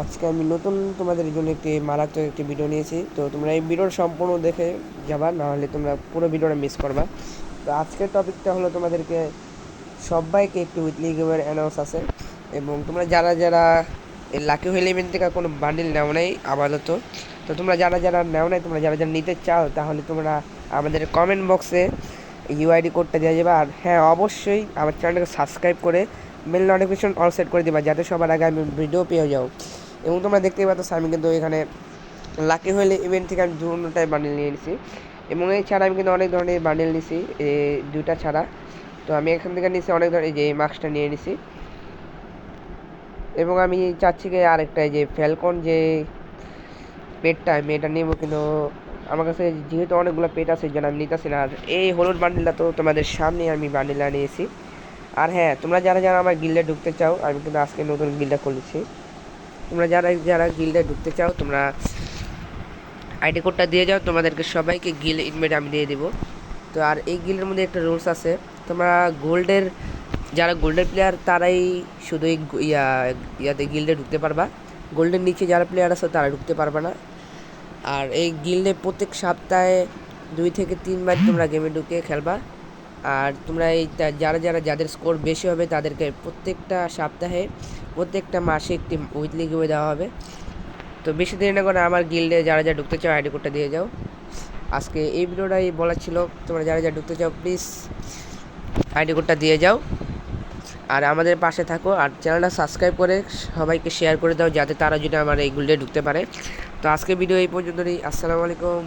আজকে আমি নতুন তোমাদের জন্য একটি মারাত্মক একটি ভিডিও নিয়েছি। তো তোমরা এই ভিডিওর সম্পূর্ণ দেখে যাবা না হলে তোমরা পুরো ভিডিওটা মিস করবা। তো আজকের টপিকটা হলো তোমাদেরকে সবাইকে একটি উইকলি গেমের অ্যানাউন্স আছে এবং তোমরা যারা যারা এই লাকি হুইল ইভেন্ট থেকে কোনো বান্ডিল নেও নাই আপাতত, তো তোমরা যারা যারা নেও নাই, তোমরা যারা যারা নিতে চাও, তাহলে তোমরা আমাদের কমেন্ট বক্সে ইউআইডি কোডটা দেওয়া যাবে। আর হ্যাঁ অবশ্যই আমার চ্যানেলটাকে সাবস্ক্রাইব করে মেল নোটিফিকেশন অল সেট করে দিবা, যাতে সবার আগে আমি ভিডিও পেয়ে যাও। এবং তোমরা দেখতেই পাচ্ছ আমি কিন্তু এখানে লাকি হইলে ইভেন্ট থেকে আমি দুটাই বান্ডিল নিয়ে নিছি। এবং এই ছাড়া আমি কিন্তু অনেক ধরনের বান্ডিল নিছি এই দুইটা ছাড়া। তো আমি এখান থেকে নিছি অনেক ধরনের যে মাস্কটা নিয়ে নিছি। এবং আমি চাচ্ছি কি আরেকটা যে ফ্যালকন যে পেটটা, আমি এটা নেব কিন্তু আমার কাছে যেহেতু অনেকগুলো পেট আছে যেন আমি নিতেছি না। আর এই হলুদ বান্ডিলটা তো তোমাদের সামনে আমি বান্ডিলটা নিয়েছি। আর হ্যাঁ তোমরা যারা যারা আমার গিল্ডে ঢুকতে চাও, আমি কিন্তু আজকে নতুন গিল্ডটা খুলেছি। তোমরা যারা যারা গিল্ডে ঢুকতে চাও, তোমরা আইডি কোডটা দিয়ে যাও, তোমাদেরকে সবাইকে গিল ইনভাইট আমি দিয়ে দিব। তো আর এই গিল্ডের মধ্যে একটা রুলস আছে, তোমরা গোল্ডের, যারা গোল্ডের প্লেয়ার তারাই শুধু এই ইয়া, ইয়াতে গিল্ডে ঢুকতে পারবা। গোল্ডের নিচে যারা প্লেয়ার আছে, তারা ঢুকতে পারবে না। আর এই গিল্ডে প্রত্যেক সপ্তাহে দুই থেকে তিনবার তোমরা গেমে ঢুকে খেলবা। আর তোমরা এই যারা যারা, যাদের স্কোর বেশি হবে তাদেরকে প্রত্যেকটা সপ্তাহে, প্রত্যেকটা মাসে একটি উইকলি গেমে দেওয়া হবে। তো বেশি দেরি না করে আমার গিল্ডে যারা যারা ঢুকতে চাও আইডি কোডটা দিয়ে যাও। আজকে এই ভিডিওটাই বলার ছিল। তোমরা যারা যারা ঢুকতে চাও প্লিজ আইডি কোডটা দিয়ে যাও। আর আমাদের পাশে থাকো আর চ্যানেলটা সাবস্ক্রাইব করে সবাইকে শেয়ার করে দাও, যাতে তারা যদি আমার এই গুল্ডে ঢুকতে পারে। তো আজকে ভিডিও এই পর্যন্তই। আসসালামু আলাইকুম।